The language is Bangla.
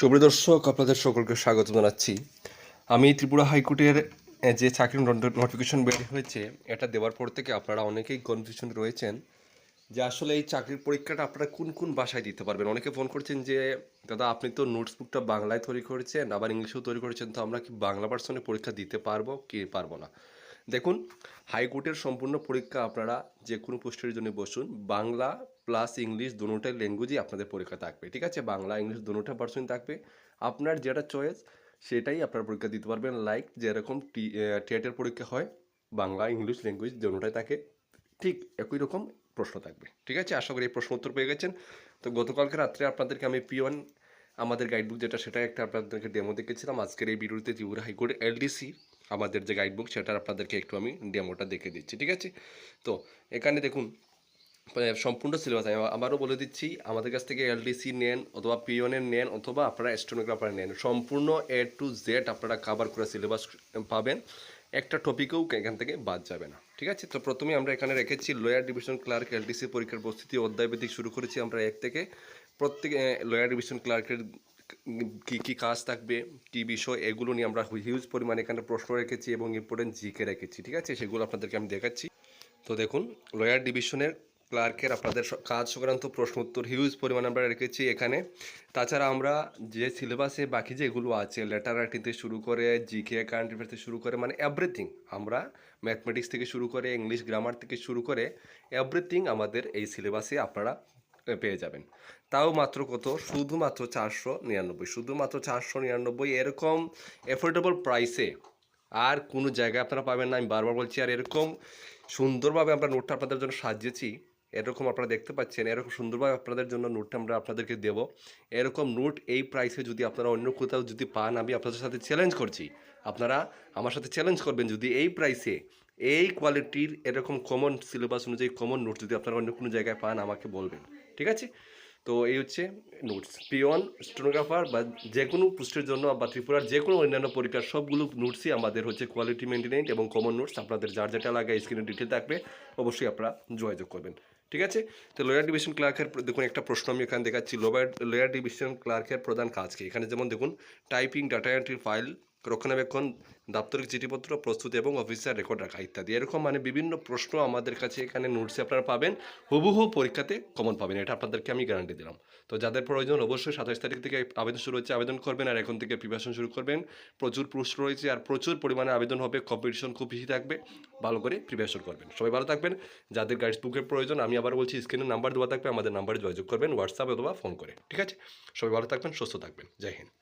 সুপ্রিয় দর্শক, আপনাদের সকলকে স্বাগত জানাচ্ছি। আমি ত্রিপুরা হাইকোর্টের যে চাকরির নোটিফিকেশন বের হয়েছে, এটা দেওয়ার পর থেকে আপনারা অনেকেই কনফিউশন রয়েছেন যে আসলে এই চাকরির পরীক্ষাটা আপনারা কোন কোন ভাষায় দিতে পারবেন। অনেকে ফোন করছেন যে, দাদা, আপনি তো নোটসবুকটা বাংলায় তৈরি করেছেন, আবার ইংলিশেও তৈরি করেছেন, তো আমরা কি বাংলা ভার্সনে পরীক্ষা দিতে পারব কি পারব না? দেখুন হাইকোর্টের সম্পূর্ণ পরীক্ষা আপনারা যে কোনো পোস্টের জন্য বসুন। বাংলা প্লাস ইংলিশ দুটোটাই ল্যাঙ্গুয়েজই আপনাদের পরীক্ষা থাকবে, ঠিক আছে? বাংলা ইংলিশ দুটোটা পার্সেন্ট থাকবে। আপনার যেটা চয়েস সেটাই আপনার পরীক্ষা দিতে পারবেন। লাইক যেরকম টি টেটের পরীক্ষা হয়, বাংলা ইংলিশ ল্যাঙ্গুয়েজ দুটোটাই থাকে। ঠিক একই রকম প্রশ্ন থাকবে, ঠিক আছে? আশা করি এই প্রশ্ন উত্তর পেয়ে গেছেন। তো গতকালকে রাত্রে আপনাদেরকে আমি পিওন আমাদের গাইডবুক যেটা সেটা একটা আপনাদেরকে ডেমো দেখেছিলাম। আজকের এই ভিডিওতে ত্রিপুরা হাইকোর্ট এলডিসি আমাদের যে গাইডবুক সেটার আপনাদেরকে একটু আমি ডেমোটা দেখে দিচ্ছি, ঠিক আছে? তো, এখানে দেখুন সম্পূর্ণ সিলেবাস আমি আবারও বলে দিচ্ছি, আমাদের কাছ থেকে এলডিসি নেন অথবা পিওনের নেন অথবা আপনারা স্টেনোগ্রাফার নেন। সম্পূর্ণ এ টু জেড আপনারা কাভার করে সিলেবাস পাবেন, একটা টপিকেও এখান থেকে বাদ যাবে না, ঠিক আছে? তো প্রথমে আমরা এখানে রেখেছি লোয়ার ডিভিশন ক্লার্ক এলডিসি পরীক্ষার প্রস্তুতি অধ্যায়ভিত্তিক শুরু করেছি আমরা এক থেকে। প্রত্যেক লোয়ার ডিভিশন ক্লার্কের কি কি কাজ থাকবে, কি বিষয়, এগুলো নিয়ে আমরা হিউজ পরিমাণে এখানে প্রশ্ন রেখেছি এবং ইম্পর্টেন্ট জিকে রেখেছি, ঠিক আছে? সেগুলো আপনাদেরকে আমি দেখাচ্ছি। তো দেখুন লয়ার ডিভিশনের ক্লার্কের আপনাদের কাজ সংক্রান্ত প্রশ্ন উত্তর হিউজ পরিমাণে আমরা রেখেছি এখানে। তাছাড়া আমরা যে সিলেবাসে বাকি যেগুলো আছে লেটার রাইটিংতে শুরু করে, জিকে কারেন্ট অ্যাফেয়ার্স থেকে শুরু করে মানে এভরিথিং আমরা ম্যাথমেটিক্স থেকে শুরু করে ইংলিশ গ্রামার থেকে শুরু করে এভরিথিং আমাদের এই সিলেবাসে আপনারা পেয়ে যাবেন। তাও মাত্র কত? শুধুমাত্র চারশো নিরানব্বই। শুধুমাত্র চারশো নিরানব্বই, এরকম অ্যাফোর্ডেবল প্রাইসে আর কোনো জায়গায় আপনারা পাবেন না। আমি বারবার বলছি, আর এরকম সুন্দরভাবে আমরা নোটটা আপনাদের জন্য সাজিয়েছি, এরকম আপনারা দেখতে পাচ্ছেন, এরকম সুন্দরভাবে আপনাদের জন্য নোটটা আমরা আপনাদেরকে দেব। এরকম নোট এই প্রাইসে যদি আপনারা অন্য কোথাও যদি পান, আমি আপনাদের সাথে চ্যালেঞ্জ করছি। আপনারা আমার সাথে চ্যালেঞ্জ করবেন যদি এই প্রাইসে এই কোয়ালিটির এরকম কমন সিলেবাস অনুযায়ী কমন নোট যদি আপনারা অন্য কোনো জায়গায় পান, আমাকে বলবেন। ঠিক আছে? তো এই হচ্ছে নোটস পিওন স্টেনোগ্রাফার বা যে কোনো পোস্টের জন্য বা ত্রিপুরার যে কোনো অন্যান্য পরীক্ষার সবগুলো নোটসই আমাদের হচ্ছে কোয়ালিটি মেনটেনেন্ট এবং কমন নোটস আপনাদের যার যেটা লাগে স্ক্রিনে ডিটেল থাকবে, অবশ্যই আপনারা যোগাযোগ করবেন। ঠিক আছে? তো লোয়ার ডিভিশন ক্লার্কের দেখুন, একটা প্রশ্ন আমি এখানে দেখাচ্ছি। লোয়ার লোয়ার ডিভিশন ক্লার্কের প্রধান কাজ কি? এখানে যেমন দেখুন টাইপিং ডাটা এন্ট্রি ফাইল রক্ষণাবেক্ষণ দাপ্তরিক চিঠিপত্র, প্রস্তুত এবং অফিসার রেকর্ড রাখা ইত্যাদি। এরকম মানে বিভিন্ন প্রশ্ন আমাদের কাছে এখানে নোটসে আপনারা পাবেন। হুবহু পরীক্ষাতে কমন পাবেন, এটা আপনাদেরকে আমি গ্যারান্টি দিলাম। তো যাদের প্রয়োজন অবশ্যই সাতাশ তারিখ থেকে আবেদন শুরু হচ্ছে, আবেদন করবেন আর এখন থেকে প্রিপারেশন শুরু করবেন। প্রচুর প্রশ্ন রয়েছে আর প্রচুর পরিমাণে আবেদন হবে কম্পিটিশন খুব বেশি থাকবে। ভালো করে প্রিপারেশন করবেন। সবাই ভালো থাকবেন। যাদের গাইডস বুকের প্রয়োজন, আমি আবার বলছি স্ক্রিনে নাম্বার দেওয়া থাকবে, আমাদের নাম্বারে যোগাযোগ করবেন হোয়াটসঅ্যাপ অথবা ফোন করে। ঠিক আছে? সবাই ভালো থাকবেন, সুস্থ থাকবেন। জয় হিন্দ।